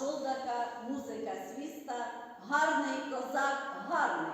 Жолдака, музика свіста, гарний козак, гарний.